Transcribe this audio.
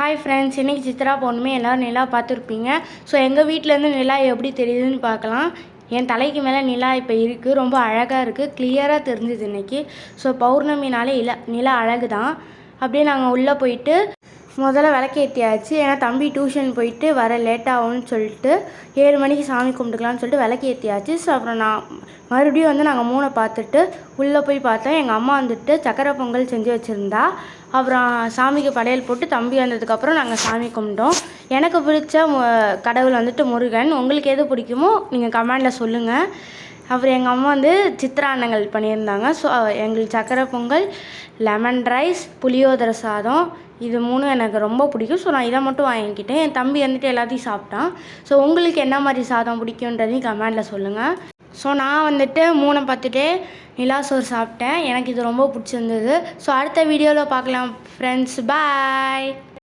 Hi friends இன்றைக்கி சித்ரா பொண்ணுமே எல்லோரும் நிலா பார்த்துருப்பீங்க. ஸோ எங்கள் வீட்டிலேருந்து நிலா எப்படி தெரியுதுன்னு பார்க்கலாம். என் தலைக்கு மேலே நிலா இப்போ இருக்குது ரொம்ப அழகாக இருக்குது கிளியராக தெரிஞ்சுது இன்றைக்கி ஸோ பௌர்ணமினாலே இல நிலா அழகு தான் அப்படியே நாங்கள் உள்ளே போயிட்டு முதல்ல விளக்கேற்றியாச்சு ஏன்னா தம்பி டியூஷன் போயிட்டு வர லேட்டாகும்னு சொல்லிட்டு ஏழு மணிக்கு சாமி கும்பிட்டுக்கலாம்னு சொல்லிட்டு விளக்கேற்றியாச்சு ஸோ அப்புறம் நான் மறுபடியும் வந்து நாங்கள் மூணை பார்த்துட்டு உள்ளே போய் பார்த்தோம் எங்கள் அம்மா வந்துட்டு சக்கரை பொங்கல் செஞ்சு வச்சுருந்தா. அப்புறம் சாமிக்கு படையல் போட்டு தம்பி வந்ததுக்கப்புறம் நாங்கள் சாமி கும்பிட்டோம். எனக்கு பிடிச்ச கடவுள் வந்துட்டு முருகன். உங்களுக்கு எது பிடிக்குமோ நீங்கள் கமெண்டில் சொல்லுங்கள் அப்புறம் எங்கள் அம்மா வந்து சித்திரான்னங்கள் பண்ணியிருந்தாங்க. ஸோ எங்களுக்கு சக்கரை பொங்கல் லெமன் ரைஸ் புளியோதரை சாதம் இது மூணும் எனக்கு ரொம்ப பிடிக்கும். ஸோ நான் இதை மட்டும் வாங்கிக்கிட்டேன். என் தம்பி வந்துட்டு எல்லாத்தையும் சாப்பிட்டான். ஸோ உங்களுக்கு என்ன மாதிரி சாதம் பிடிக்குன்றதையும் கமெண்டில் சொல்லுங்கள் ஸோ நான் வந்துட்டு மூணை பார்த்துட்டே நிலா சாப்பிட்டேன். எனக்கு இது ரொம்ப பிடிச்சிருந்தது. ஸோ அடுத்த வீடியோவில் பார்க்கலாம் ஃப்ரெண்ட்ஸ் பாய்